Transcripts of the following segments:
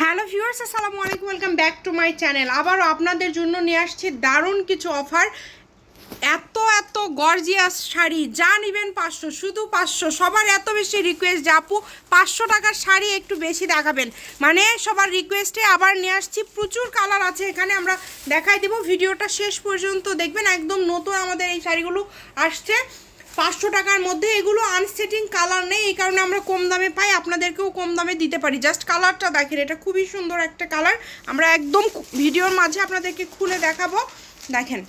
Hello viewers আসসালামু আলাইকুম welcome back to my channel আবারও আপনাদের জন্য নিয়ে আসছি দারুণ কিছু অফার এত এত গর্জিয়াস শাড়ি, যা নেবেন পাঁচশো, শুধু পাঁচশো। সবার এত বেশি রিকোয়েস্ট যে আপু পাঁচশো টাকার শাড়ি একটু বেশি দেখাবেন। মানে সবার রিকোয়েস্টে আবার নিয়ে আসছি, প্রচুর কালার আছে এখানে, আমরা দেখাই দেবো। ভিডিওটা শেষ পর্যন্ত দেখবেন, একদম নতুন আমাদের এই শাড়িগুলো আসছে। পাঁচশো টাকার মধ্যে এগুলো আনসেটিং কালার নেই, এই কারণে আমরা কম দামে পাই, আপনাদেরকেও কম দামে দিতে পারি। জাস্ট কালারটা দেখেন, এটা খুবই সুন্দর একটা কালার আমরা একদম ভিডিওর মাঝে আপনাদেরকে খুলে দেখাবো। দেখেন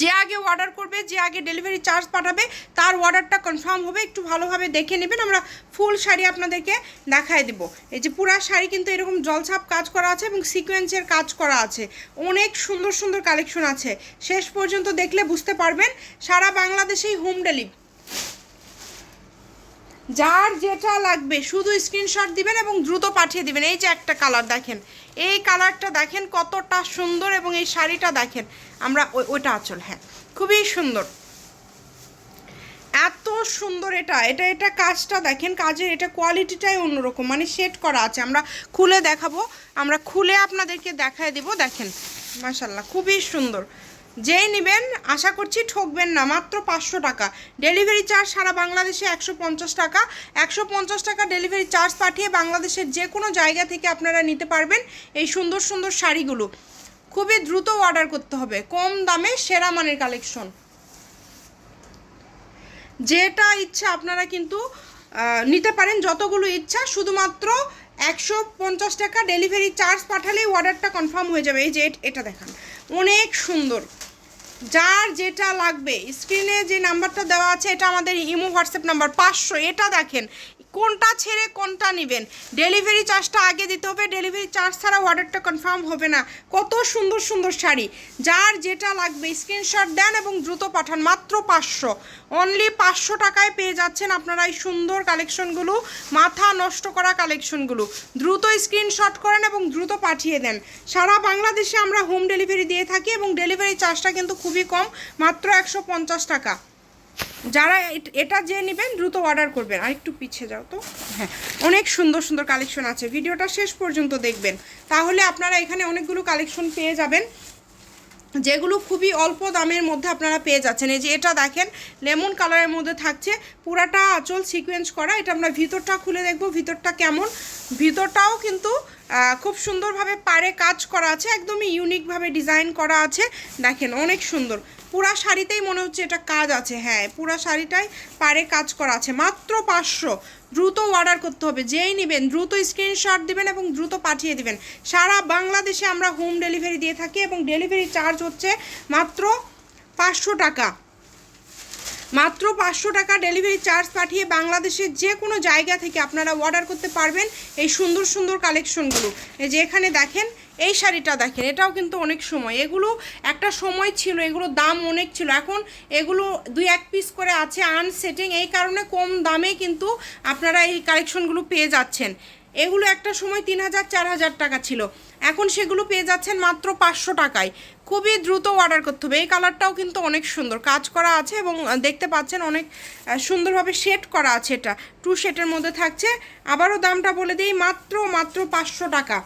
যে আগে অর্ডার করবে, যে আগে ডেলিভারি চার্জ পাঠাবে, তার অর্ডারটা কনফার্ম হবে, একটু ভালোভাবে দেখে নেবেন, আমরা ফুল শাড়ি আপনাদেরকে দেখায় দেব। এই যে পুরা শাড়ি কিন্তু এরকম জলছাপ কাজ করা আছে এবং সিকোয়েন্সের কাজ করা আছে। অনেক সুন্দর সুন্দর কালেকশন আছে। শেষ পর্যন্ত দেখলে বুঝতে পারবেন, সারা বাংলাদেশেই হোম ডেলিভারি যার যেটা লাগবে, শুধু স্ক্রিনশট দিবেন এবং দ্রুত পাঠিয়ে দিবেন। এই যে একটা কালার দেখেন। এই কালারটা দেখেন কতটা সুন্দর এবং এই শাড়িটা দেখেন। আমরা ওই- ওইটা আচল হ্যাঁ। খুবই সুন্দর। এত সুন্দর এটা। এটা এটা কাজটা দেখেন, কাজের এটা কোয়ালিটিটাই অন্যরকম। মানে সেট করা আছে। আমরা খুলে দেখাবো। আমরা খুলে আপনাদেরকে দেখায় দিব। দেখেন মাশাল্লাহ খুবই সুন্দর। যেই নেবেন, আশা করছি ঠকবেন না, মাত্র পাঁচশো টাকা। ডেলিভারি চার্জ সারা বাংলাদেশে একশো পঞ্চাশ টাকা। একশো পঞ্চাশ টাকা ডেলিভারি চার্জ পাঠিয়ে বাংলাদেশের যে কোনো জায়গা থেকে আপনারা নিতে পারবেন এই সুন্দর সুন্দর শাড়িগুলো। খুবই দ্রুত অর্ডার করতে হবে, কম দামে সেরা মানের কালেকশন যেটা ইচ্ছা আপনারা কিন্তু নিতে পারেন যতগুলো ইচ্ছা, শুধুমাত্র একশো পঞ্চাশ টাকা ডেলিভারি চার্জ পাঠালেই অর্ডারটা কনফার্ম হয়ে যাবে। এই যে এট- দেখান। অনেক সুন্দর। যার যেটা লাগবে স্ক্রিনে যে নাম্বারটা দেওয়া আছে, এটা আমাদের ইমো হোয়াটসঅ্যাপ নাম্বার পাঁচশো, এটা দেখেন। কোনটা ছেড়ে কোনটা নেবেন? ডেলিভারি চার্জটা আগে দিতে হবে ডেলিভারি চার্জ ছাড়া অর্ডারটা কনফার্ম হবে না। কত সুন্দর সুন্দর শাড়ি। যার যেটা লাগবে স্ক্রিনশট দেন এবং দ্রুত পাঠান, মাত্র পাঁচশো। অনলি পাঁচশো টাকায় পেয়ে যাচ্ছেন আপনারা এই সুন্দর কালেকশনগুলো মাথা নষ্ট করা কালেকশনগুলো দ্রুত স্ক্রিনশট করেন এবং দ্রুত পাঠিয়ে দেন। সারা বাংলাদেশে আমরা হোম ডেলিভারি দিয়ে থাকি এবং ডেলিভারি চার্জটা কিন্তু খুবই কম, মাত্র একশো পঞ্চাশ টাকা। যারা এট- যে নেবেন, দ্রুত অর্ডার করবেন। আর একটু পিছিয়ে যাও তো। হ্যাঁ অনেক সুন্দর সুন্দর কালেকশন আছে। ভিডিওটা শেষ পর্যন্ত দেখবেন। তাহলে আপনারা এখানে অনেকগুলো কালেকশন পেয়ে যাবেন, যেগুলো খুবই অল্প দামের মধ্যে আপনারা পেয়ে যাচ্ছেন। এই যে এটা দেখেন, লেমন কালারের মধ্যে থাকছে। পুরাটা আঁচল সিকোয়েন্স করা। এটা আমরা ভিতরটা খুলে দেখব, ভিতরটা কেমন। ভিতরটাও কিন্তু খুব সুন্দরভাবে পারে কাজ করা আছে। একদমই ইউনিকভাবে ডিজাইন করা আছে। দেখেন, অনেক সুন্দর। পুরা শাড়িতেই মনে হচ্ছে এটা কাজ আছে হ্যাঁ পুরা শাড়িটাই পারে কাজ করা আছে। মাত্র পাঁচশো, দ্রুত অর্ডার করতে হবে, যেই নেবেন, দ্রুত স্ক্রিনশট দিবেন এবং দ্রুত পাঠিয়ে দিবেন। সারা বাংলাদেশে আমরা হোম ডেলিভারি দিয়ে থাকি এবং ডেলিভারি চার্জ হচ্ছে মাত্র পাঁচশো টাকা। মাত্র পাঁচশো টাকা ডেলিভারি চার্জ পাঠিয়ে বাংলাদেশের যে কোনো জায়গা থেকে আপনারা অর্ডার করতে পারবেন এই সুন্দর সুন্দর কালেকশনগুলো এই যে এখানে দেখেন, এই শাড়িটা দেখেন, এটাও কিন্তু অনেক সময়। এগুলো একটা সময় ছিল, এগুলো দাম অনেক ছিল। এখন এগুলো দুই এক পিস করে আছে আনসেটিং এই কারণে কম দামে কিন্তু আপনারা এই কালেকশনগুলো পেয়ে যাচ্ছেন। এগুলো একটা সময় তিন হাজার, চার হাজার টাকা ছিল। এখন সেগুলো পেয়ে যাচ্ছেন মাত্র পাঁচশো টাকায়। খুবই দ্রুত অর্ডার করতে হবে। এই কালারটাও কিন্তু অনেক সুন্দর। কাজ করা আছে এবং দেখতে পাচ্ছেন অনেক সুন্দরভাবে শেড করা আছে এটা। টু শেটের মধ্যে থাকছে। আবারও দামটা বলে দিই, মাত্র মাত্র পাঁচশো টাকা।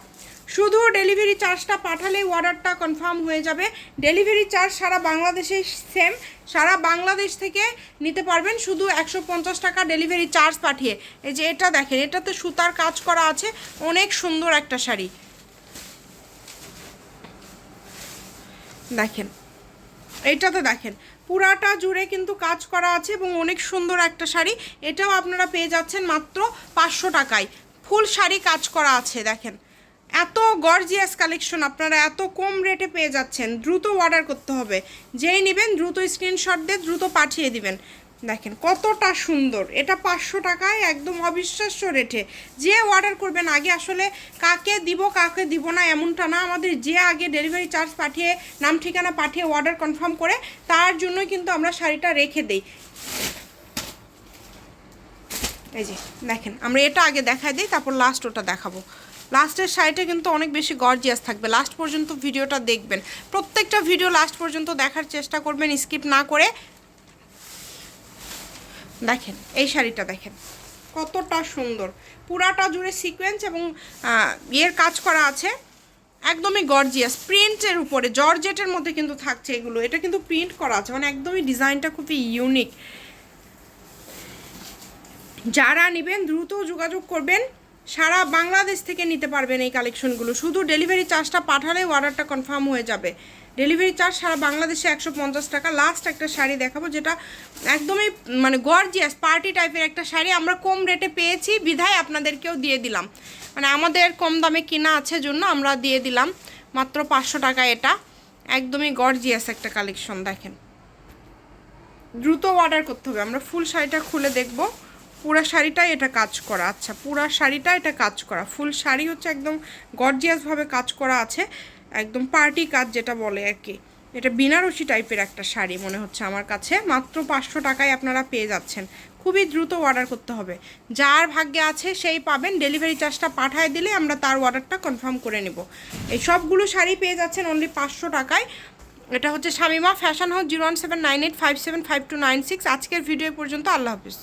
শুধু ডেলিভারি চার্জটা পাঠালেই অর্ডারটা কনফার্ম হয়ে যাবে। ডেলিভারি চার্জ সারা বাংলাদেশে সেম সারা বাংলাদেশ থেকে নিতে পারবেন শুধু একশো পঞ্চাশ টাকা ডেলিভারি চার্জ পাঠিয়ে। এই যে এটা দেখেন, এটাতে সুতার কাজ করা আছে, অনেক সুন্দর একটা শাড়ি। দেখেন, এইটাতে দেখেন, পুরাটা জুড়ে কিন্তু কাজ করা আছে এবং অনেক সুন্দর একটা শাড়ি। এটাও আপনারা পেয়ে যাচ্ছেন মাত্র পাঁচশো টাকায়। ফুল শাড়ি কাজ করা আছে, দেখেন। এত গর্জিয়াস কালেকশন আপনারা এত কম রেটে পেয়ে যাচ্ছেন। দ্রুত অর্ডার করতে হবে। যেই নেবেন দ্রুত স্ক্রিনশট দিয়ে দ্রুত পাঠিয়ে দিবেন। দেখেন কতটা সুন্দর। এটা পাঁচশো টাকায় একদম অবিশ্বাস্য রেটে যে অর্ডার করবেন, আগে আসলে কাকে দিব কাকে দিব না এমনটা না। আমাদের যে আগে ডেলিভারি চার্জ পাঠিয়ে, নাম ঠিকানা পাঠিয়ে অর্ডার কনফার্ম করে, তার জন্যই কিন্তু আমরা শাড়িটা রেখে দিই। এই যে, দেখেন, আমরা এটা আগে দেখাই দিই, তারপর লাস্ট ওটা দেখাবো। লাস্টের শাড়িটা কিন্তু অনেক বেশি গর্জিয়াস থাকবে। লাস্ট পর্যন্ত ভিডিওটা দেখবেন। প্রত্যেকটা ভিডিও লাস্ট পর্যন্ত দেখার চেষ্টা করবেন স্কিপ না করে। দেখেন, এই শাড়িটা দেখেন, কতটা সুন্দর। পুরাটা জুড়ে সিকোয়েন্স এবং ইয়ের কাজ করা আছে। একদমই গর্জিয়াস প্রিন্টের উপরে, জর্জেটের মধ্যে কিন্তু থাকছে এগুলো। এটা কিন্তু প্রিন্ট করা আছে। মানে একদমই ডিজাইনটা খুবই ইউনিক যারা নেবেন, দ্রুত যোগাযোগ করবেন। সারা বাংলাদেশ থেকে নিতে পারবেন এই কালেকশনগুলো। শুধু ডেলিভারি চার্জটা পাঠালে অর্ডারটা কনফার্ম হয়ে যাবে। ডেলিভারি চার্জ সারা বাংলাদেশে একশো পঞ্চাশ টাকা। লাস্ট একটা শাড়ি দেখাবো যেটা একদমই মানে গর্জিয়াস পার্টি টাইপের একটা শাড়ি। আমরা কম রেটে পেয়েছি, বিধায় আপনাদেরকেও দিয়ে দিলাম। মানে আমাদের কম দামে কেনা আছে জন্য আমরা দিয়ে দিলাম। মাত্র পাঁচশো টাকা এটা। একদমই গর্জিয়াস একটা কালেকশন, দেখেন। দ্রুত অর্ডার করতে হবে। আমরা ফুল শাড়িটা খুলে দেখব। পুরা শাড়িটাই এটা কাজ করা। আচ্ছা পুরা শাড়িটা এটা কাজ করা। ফুল শাড়ি হচ্ছে একদম গর্জিয়াসভাবে কাজ করা আছে। একদম পার্টি কাজ যেটা বলে আর কি। এটা বিনারসি টাইপের একটা শাড়ি মনে হচ্ছে আমার কাছে। মাত্র পাঁচশো টাকায় আপনারা পেয়ে যাচ্ছেন। খুবই দ্রুত অর্ডার করতে হবে। যার ভাগ্যে আছে সেই পাবেন। ডেলিভারি চার্জটা পাঠায় দিলে আমরা তার অর্ডারটা কনফার্ম করে নেব। এই সবগুলো শাড়ি পেয়ে যাচ্ছেন অনলি পাঁচশো টাকায়। এটা হচ্ছে Shamima fashion house zero one seven nine eight five seven five two nine six আজকের ভিডিও পর্যন্ত আল্লাহ হাফিজ।